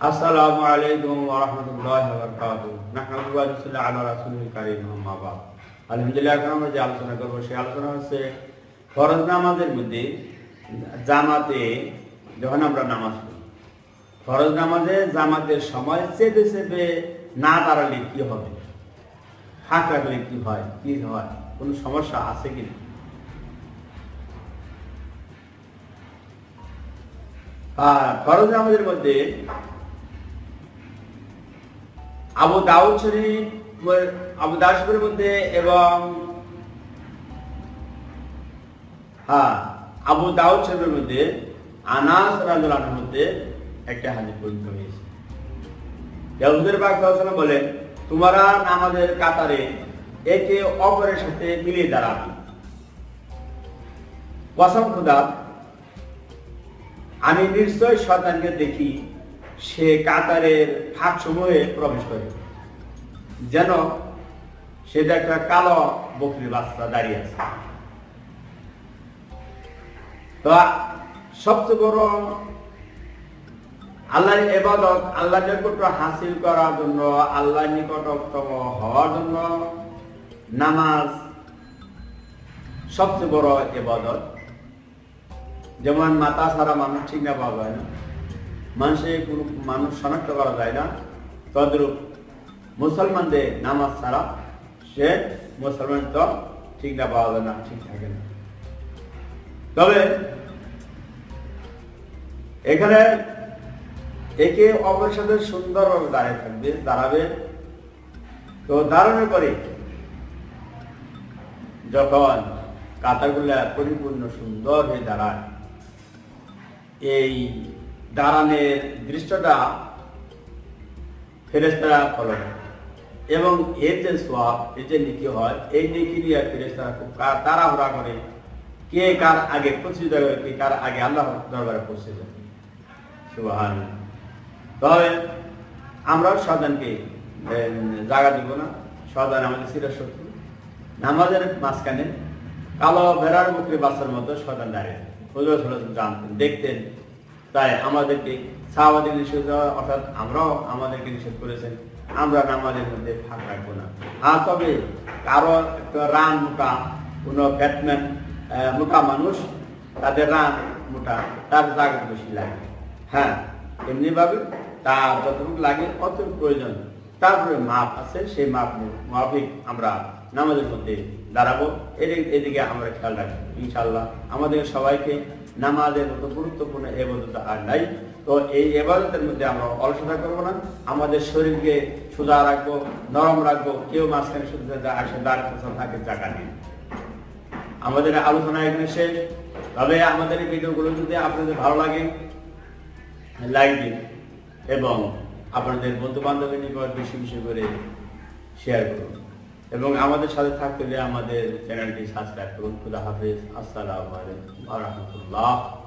আসসালামু আলাইকুম ওয়া রাহমাতুল্লাহি ওয়া বারাকাতুহু নাহমাদু ওয়া নুসাল্লি আলা রাসূলিল কারীম আম্মা বাদ আলহামদুলিল্লাহ আমরা আলোচনা করব সেই আলোচনা হচ্ছে ফরজ নামাজের মধ্যে জামাতে যখন আমরা নামাজ পড়ি ফরজ নামাজে জামাতের সময় চেপে চেপে না দাঁড়ালে কি হবে ফাঁক রাখলে কি হয় কি হয় কোনো সমস্যা আছে কি না আর ফরজ নামাজের মধ্যে আবু দাউদ শরীফ, আবু দাউদ শরীফের মধ্যে এবং হ্যাঁ আবু দাউদ শরীফের মধ্যে আনাস রাজুলানের মধ্যে একটা হাদিস বর্ণিত হয়েছে। ইয়াহুদের পাক সাল্লাল্লাহু বলেন, তোমরা নামাজের কাতারে একে অপরের সাথে মিলিয়ে দাঁড়াবে। কসম খুদা আমি নিশ্চয় শয়তানকে দেখি সে কাতারের ফাঁক সমূহে প্রবেশ করে। যেন সেটা একটা কালো বকরির বাচ্চা দাঁড়িয়ে আছে। তো সবচেয়ে বড় আল্লাহর এবাদত আল্লাহ নিকট হাসিল করার জন্য আল্লাহ নিকটতম হওয়ার জন্য নামাজ সবচেয়ে বড় এবাদত যেমন মাতা ছাড়া মানুষ না পাওয়া যায় না। মানুষে কোনো মানুষ শনাক্ত করা যায় না। তদ্রূপ মুসলমানদের নামাজ ছাড়া সে মুসলমান তো ঠিক না পাওয়া যায় না, ঠিক থাকে না। তবে এখানে একে অপরের সাথে সুন্দরভাবে দাঁড়িয়ে থাকবে, দাঁড়াবে। তো দাঁড়ানোর পরে যখন কাতারগুলা পরিপূর্ণ সুন্দর হয়ে দাঁড়ায় এই দাঁড়ানের দৃশ্যটা ফেরেস্তারা ফলো করে। এবং এর যে সোয়াব এর যে নীতি হয়, এই নীতি নিয়ে ফেরেস্তারা খুব তাড়াহুড়া করে কে কার আগে পৌঁছে যাবে কে কার আগে আল্লাহ দরবারে পৌঁছে যাবে সুবাহান। তবে আমরাও সদানকে জায়গা দিব না। সদান আমাদের চিরশত্রু নামাজের মাঝখানে কালো ভেড়ার মুখে বাচ্চার মতো সদান দাঁড়িয়ে জানতেন, দেখতেন। তাই আমাদেরকে সাহাবাদের নিষেধ অর্থাৎ আমরাও আমাদেরকে নিষেধ করেছেন, আমরা নামাজের মধ্যে ফাঁক রাখব না। আর তবে কারও একটা রান মোটা, কোনো ব্যাটম্যান মোটা মানুষ, তাদের রান মোটা, তার জায়গা বেশি লাগে। হ্যাঁ এমনিভাবে তার যতটুকু লাগে অত প্রয়োজন। তারপরে মাপ আছে, সেই মাপ মাফিক আমরা নামাজের মধ্যে দাঁড়াবো। এদিকে আমরা খেয়াল রাখব ইনশাল্লাহ আমাদের সবাইকে নামাজের মতো গুরুত্বপূর্ণ এবাদত আর নাই। তো এই এবাদতের মধ্যে আমরা অলসতা করব না। আমাদের শরীরকে সুদা রাখব, নরম রাখব, কেউ মাঝখানে শুধু আসে দাঁড়িয়ে থাকে জায়গা নেই। আমাদের আলোচনা এখানে শেষ। তবে আমাদের ভিডিওগুলো যদি আপনাদের ভালো লাগে, লাইক দিন এবং আপনাদের বন্ধু বান্ধবের নিকট বেশি বেশি করে শেয়ার করুন। এবং আমাদের সাথে থাকতে আমাদের চ্যানেলটি সাবস্ক্রাইব করুন। খুদা হাফিজ। আসসালামু আলাইকুম রহমতুল্লাহ।